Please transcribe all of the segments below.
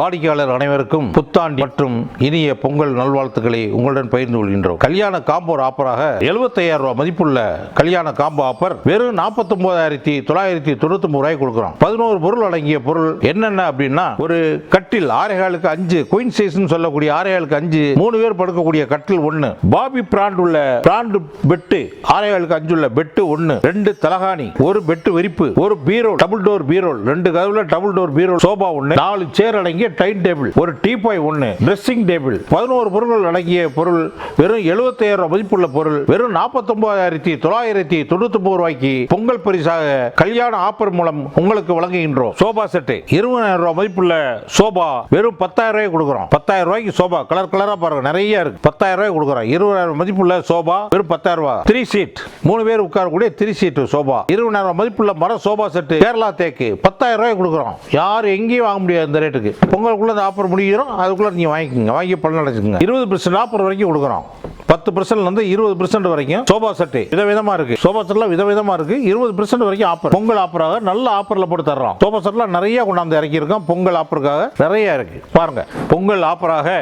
வாடிக்கையாளர் அனைவருக்கும் புத்தாண்டு மற்றும் இனிய பொங்கல் நல்வாழ்த்துக்களை உங்களுடன் பகிர்ந்து கொள்கின்றோம். கல்யாண காம்போர் ஆப்பராக எழுபத்தையாயிரம் ரூபாய் மதிப்புள்ள கல்யாண காம்போ ஆப்பர் வெறும் 49900 தொள்ளாயிரத்தி தொண்ணூத்தி ரூபாய் கொடுக்குறோம். பதினோரு பொருள் அடங்கிய பொருள் என்னென்ன அப்படின்னா ஒரு கட்டில் ஆரைகாலுக்கு அஞ்சு குயின் சைஸ்னு சொல்லக்கூடிய ஆரைகாலுக்கு அஞ்சு மூணு பேர் படுக்கக்கூடிய கட்டில் ஒன்று பாபி பிராண்ட் உள்ள பிராண்ட் பெட்டு ஆரைகாலுக்கு அஞ்சு உள்ள பெட்டு ஒன்று ரெண்டு தலகாணி ஒரு பெட்டு வெறிப்பு ஒரு பீரோ டபுள் டோர் பீரோ ரெண்டு கதவுல டபுள் டோர் பீரோ சோபா ஒன்று நாலு சேர் அடங்கி அடங்கிய டைன் டேபிள் ஒரு டீபாய் ஒன்று ட்ரெஸ்ஸிங் டேபிள் பதினோரு பொருட்கள் அடங்கிய பொருள் வெறும் எழுபத்தாயிரம் மதிப்புள்ள பொருள் வெறும் 49900 தொள்ளாயிரத்தி தொண்ணூத்தி ரூபாய்க்கு பொங்கல் பரிசாக கல்யாண ஆஃபர் மூலம் உங்களுக்கு வழங்குகின்றோம். சோபா செட்டு இருபதாயிரம் ரூபாய் மதிப்புள்ள சோபா வெறும் பத்தாயிரம் ரூபாய் கொடுக்குறோம். பத்தாயிரம் ரூபாய்க்கு சோபா கலர் கலரா பாருங்க நிறைய இருக்கு. பத்தாயிரம் ரூபாய் கொடுக்குறோம். இருபதாயிரம் மதிப்புள்ள சோபா வெறும் பத்தாயிரம் ரூபாய். த்ரீ சீட் மூணு பேர் உட்காரக்கூடிய த்ரீ சீட் சோபா. இருபதாயிரம் மதிப்புள்ள மர சோபா செட்டு கேரளா தேக்கு பத்தாயிரம் ரூபாய் கொடுக்குறோம். யாரும் எங்கேயும் வாங்க முடியாது இந்த ரேட்டுக்கு பொங்கலுக்குள்ள அந்த ஆஃபர் முடிகிறோம் அதுக்குள்ளே நீங்கள் வாங்கிக்கோங்க. வாங்கி பலன் இருபது பர்சன்ட் ஆஃபர் வரைக்கும் கொடுக்குறோம். பத்து பர்சன்ட்லேருந்து இருபது பர்சன்ட் வரைக்கும் சோபா செட்டு. விதவிதமாக இருக்குது சோபா செட்லாம் விதவிதமாக இருக்குது இருபது பர்சன்ட் வரைக்கும் ஆஃபர் பொங்கல் ஆஃபராக நல்ல ஆஃபரில் போட்டு தர்றோம். சோபா செட்லாம் நிறைய கொண்டாந்து இறக்கியிருக்கோம். பொங்கல் ஆஃபருக்காக நிறைய இருக்குது பாருங்கள் பொங்கல் ஆஃபராக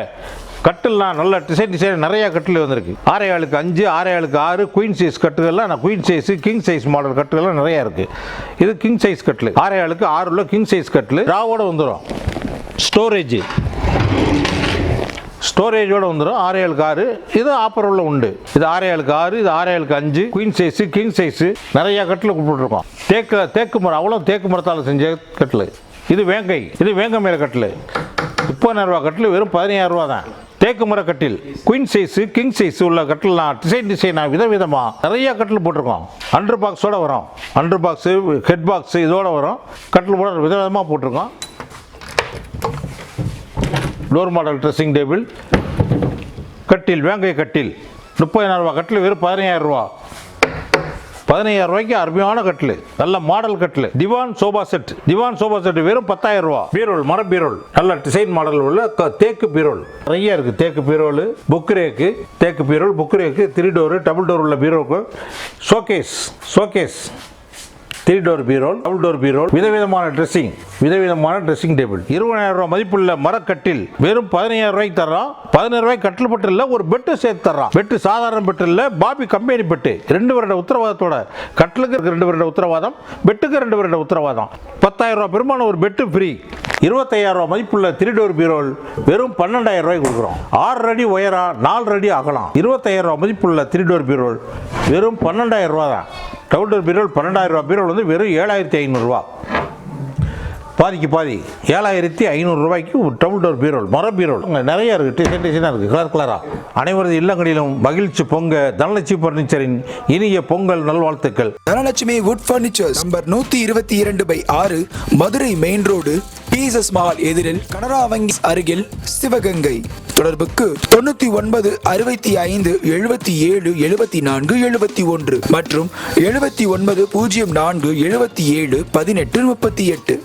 கட்டில்லாம் நல்ல டிசைன் டிசைன் நிறைய கட்டில் வந்திருக்கு. ஆறே ஆளுக்கு அஞ்சு ஆறே ஆளுக்கு ஆறு குயின் சைஸ் கட்டுகள்லாம் நான் queen size king size model கட்டுகள்லாம் நிறையா இருக்குது இது கிங் சைஸ் கட்டில். ஆறே ஆளுக்கு ஆறு உள்ள கிங் சைஸ் கட்டில் ராவோட வந்துடும் ஸ்டோரேஜ். ஸ்டோரேஜோடு வந்துடும் ஆறு ஏழுக்கு ஆறு. இது ஆஃபர் உள்ள உண்டு. இது ஆறு ஏழுக்கு ஆறு இது ஆறு ஏழுக்கு அஞ்சு குயின் சைஸு கிங் சைஸு நிறைய கட்டில் கொடுத்துட்ருக்கோம் தேக்கு தேக்கு மரம் அவ்வளோ தேக்கு மரத்தால் செஞ்ச கட்டில். இது வேங்கை. இது வேங்கை மேல கட்டில். முப்பதாயிரம் ரூபா கட்டில் வெறும் பதினாயிரம் தான். தேக்கு மர கட்டில். குயின் சைஸு கிங் சைஸ் உள்ள கட்டில்லாம் டிசைன் டிசைனாக விதவிதமாக நிறைய கட்டில் போட்டிருக்கோம். அண்டர் பாக்ஸோட வரும். அண்டர் பாக்ஸு ஹெட் பாக்ஸு இதோடு வரும். கட்டில் போட விதவிதமாக போட்டிருக்கோம். டோர் மாடல் ட்ரெஸ்ஸிங் டேபிள் கட்டில் வேங்கை கட்டில். முப்பதாயிரம் ரூபா கட்டில் வெறும் பதினையாயிரம் ரூபா. பதினையாயிரம் ரூபாய்க்கு அருமையான கட்டில். நல்ல மாடல் கட்டில். திவான் சோபா செட் திவான் சோபா செட் வெறும் பத்தாயிரம் ரூபா. பீரோல் மர பீரோல் நல்ல டிசைன் மாடல் உள்ள க- தேக்கு பீரோல் நிறைய இருக்கு. தேக்கு பீரோல் புக் ரேக்கு தேக்கு பீரோல் book rack three door double door உள்ள பீரோக்கு ஷோகேஸ் ஷோகேஸ் த்ரீ டோர் பீரோல் டபுள் டோர் பீரோல் விதவிதமான ட்ரெஸ்ஸிங் விதவிதமான ட்ரெஸ்ஸிங் டேபிள் இருபதாயிரம் ரூபாய் மதிப்புள்ள மரக்கட்டில் வெறும் பதினையாயிரம் ரூபாய்க்கு தர்றோம் பதினாயிரம் ரூபாய் கட்டில் பெட்டு இல்லை ஒரு பெட்டு சேர்த்து தர்றான். பெட்டு சாதாரண பெட்டு இல்லை பாபி கம்பெனி பெட்டு ரெண்டு வருட உத்தரவாதத்தோட கட்டிலுக்கு ரெண்டு வருட உத்தரவாதம் பெட்டுக்கு ரெண்டு வருட உத்தரவாதம். பத்தாயிரம் ரூபாய் பெருமான ஒரு பெட்டு ஃப்ரீ இருபத்தையாயிரம் ரூபாய் மதிப்புள்ள த்ரீ டோர் பீரோல் வெறும் பன்னெண்டாயிரம் ரூபாய் கொடுக்குறோம். ஆறு அடி உயரம் நாலு அடி அகலம். இருபத்தையாயிரம் ரூபாய் மதிப்புள்ள த்ரீ டோர் பீரோல் வெறும் பன்னெண்டாயிரம் ரூபா தான். டவுட்டர் பீரோல் பன்னெண்டாயிரம் ரூபா. பீரோல் வந்து வெறும் ஏழாயிரத்தி ஐநூறுரூவா பாதிக்கு பாதி. ஏழாயிரத்தி ஐநூறு ரூபாய்க்கு டபுள் டோர் பீரோல் மர பீரோல். அங்கே நிறைய இருக்குது டிசைன் டிசைனாக இருக்குது கலர் கலராக அனைவரது இல்லங்களிலும் மகிழ்ச்சி பொங்க தனலட்சுமி பர்னிச்சரின் இனிய பொங்கல் நல்வாழ்த்துக்கள். தனலட்சுமி வுட் ஃபர்னிச்சர்ஸ் நம்பர் நூற்றி இருபத்தி இரண்டு பை ஆறு மதுரை மெயின் ரோடு பீசஸ் மால் எதிரில் கனரா வங்கி அருகில் சிவகங்கை. தொடர்புக்கு தொண்ணூத்தி ஒன்பது அறுபத்தி ஐந்து எழுபத்தி ஏழு எழுபத்தி நான்கு எழுபத்தி ஒன்று மற்றும் எழுபத்தி ஒன்பது பூஜ்ஜியம் நான்கு எழுபத்தி ஏழு பதினெட்டு முப்பத்தி எட்டு.